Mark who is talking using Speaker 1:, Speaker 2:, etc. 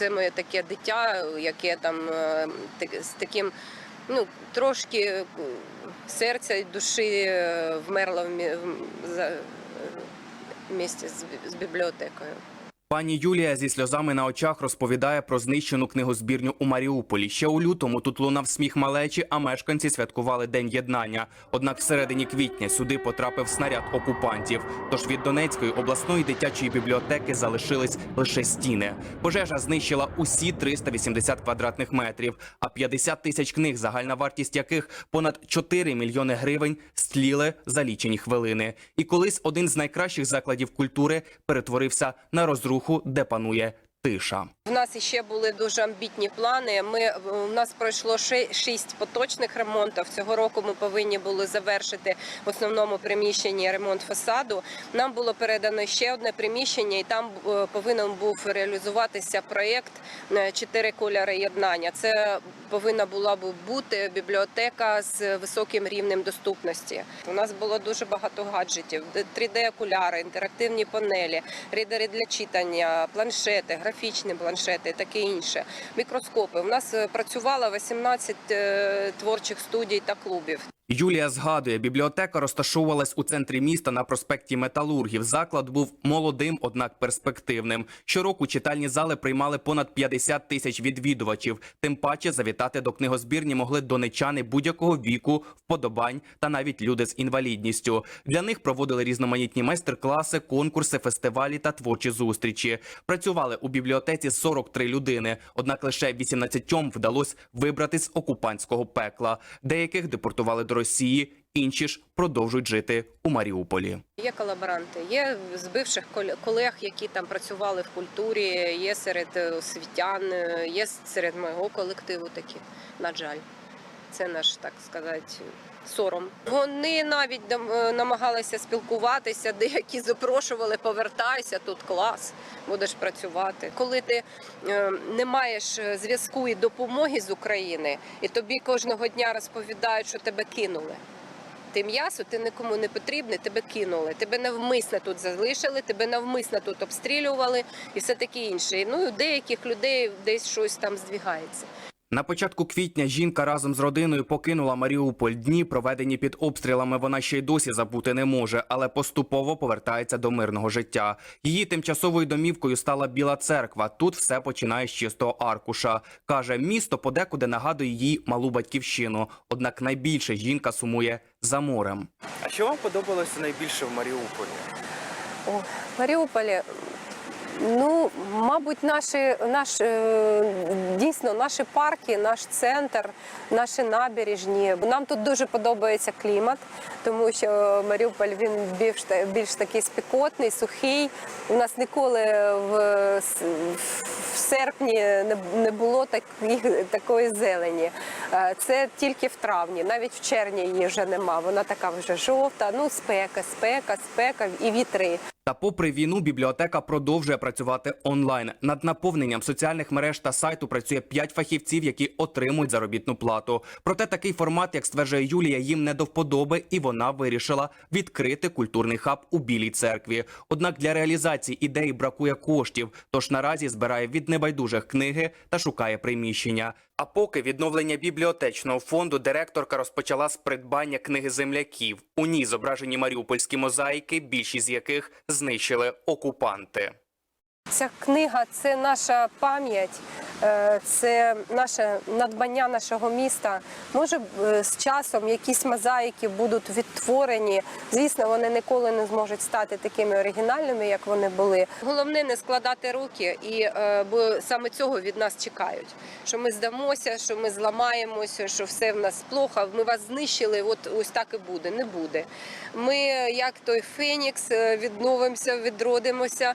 Speaker 1: це моє таке дитя, яке там е, з таким. Ну, трошки е, серця і душі е, вмерло в місті з бібліотекою.
Speaker 2: Пані Юлія зі сльозами на очах розповідає про знищену книгозбірню у Маріуполі. Ще у лютому тут лунав сміх малечі, а мешканці святкували День єднання. Однак всередині квітня сюди потрапив снаряд окупантів. Тож від Донецької обласної дитячої бібліотеки залишились лише стіни. Пожежа знищила усі 380 квадратних метрів, а 50 тисяч книг, загальна вартість яких понад 4 мільйони гривень, стліли за лічені хвилини. І колись один з найкращих закладів культури перетворився на розруху, де панує тиша.
Speaker 1: У нас ще були дуже амбітні плани. Ми у нас пройшло шість поточних ремонтів. Цього року ми повинні були завершити в основному приміщенні ремонт фасаду. Нам було передано ще одне приміщення, і там е, повинен був реалізуватися проєкт е, чотири кольори єднання. Це повинна була б бути бібліотека з високим рівнем доступності. У нас було дуже багато гаджетів: 3D-окуляри, інтерактивні панелі, рідери для читання, планшети, графічні планшети, таке інше. Мікроскопи. У нас е, працювало 18 е, творчих студій та клубів.
Speaker 2: Юлія згадує, бібліотека розташовувалась у центрі міста на проспекті Металургів. Заклад був молодим, однак перспективним. Щороку читальні зали приймали понад 50 тисяч відвідувачів. Тим паче завітати до книгозбірні могли донечани будь-якого віку, вподобань та навіть люди з інвалідністю. Для них проводили різноманітні майстер-класи, конкурси, фестивалі та творчі зустрічі. Працювали у бібліотеці 43 людини, однак лише 18 вдалося вибрати з окупантського пекла. Деяких депортували до Росії, інші ж продовжують жити у Маріуполі.
Speaker 1: Є колаборанти, є з бивших колег, які там працювали в культурі, є серед е, освітян, е, є серед мого колективу такі. На жаль, це наш, так сказати, сором. Вони навіть е, намагалися спілкуватися, деякі запрошували, повертайся, тут клас, будеш працювати. Коли ти е, не маєш е, зв'язку і допомоги з України, і тобі кожного дня розповідають, що тебе кинули. Ти м'ясо, ти нікому не потрібний, тебе кинули. Тебе навмисно тут залишили, тебе навмисно тут обстрілювали і все таке інше. І, Ну, у деяких людей десь щось там здвігається.
Speaker 2: На початку квітня жінка разом з родиною покинула Маріуполь. Дні, проведені під обстрілами, вона ще й досі забути не може, але поступово повертається до мирного життя. Її тимчасовою домівкою стала Біла церква. Тут все починає з чистого аркуша. каже, місто подекуди нагадує їй малу батьківщину. Однак найбільше жінка сумує за морем.
Speaker 3: А що вам подобалося найбільше в Маріуполі?
Speaker 1: О, в Маріуполі. Ну, мабуть, наші, наш, е, дійсно наші парки, наш центр, наші набережні. Нам тут дуже подобається клімат, тому що Маріуполь він більш, більш такий спекотний, сухий. У нас ніколи в, в серпні не, було таких, такої зелені. Е, Це тільки в травні, навіть в червні її вже нема. Вона така вже жовта. Ну, спека, спека, спека і вітри.
Speaker 2: Та попри війну, бібліотека продовжує працювати онлайн. Над наповненням соціальних мереж та сайту працює 5 фахівців, які отримують заробітну плату. Проте такий формат, як стверджує Юлія, їм не до вподоби, і вона вирішила відкрити культурний хаб у Білій церкві. Однак для реалізації ідеї бракує коштів, тож наразі збирає від небайдужих книги та шукає приміщення. А поки відновлення бібліотечного фонду директорка розпочала з придбання книги земляків. У ній зображені маріупольські мозаїки, більшість з яких знищили окупанти.
Speaker 1: Ця книга це наша пам'ять, е, це наше надбання нашого міста. Може, е, з часом якісь мозаїки будуть відтворені. Звісно, вони ніколи не зможуть стати такими оригінальними, як вони були. Головне не складати руки, і е, бо саме цього від нас чекають. Що ми здамося, що ми зламаємося, що все в нас плохо. Ми вас знищили. От ось так і буде. Не буде. Ми, як той Фенікс, відновимося, відродимося.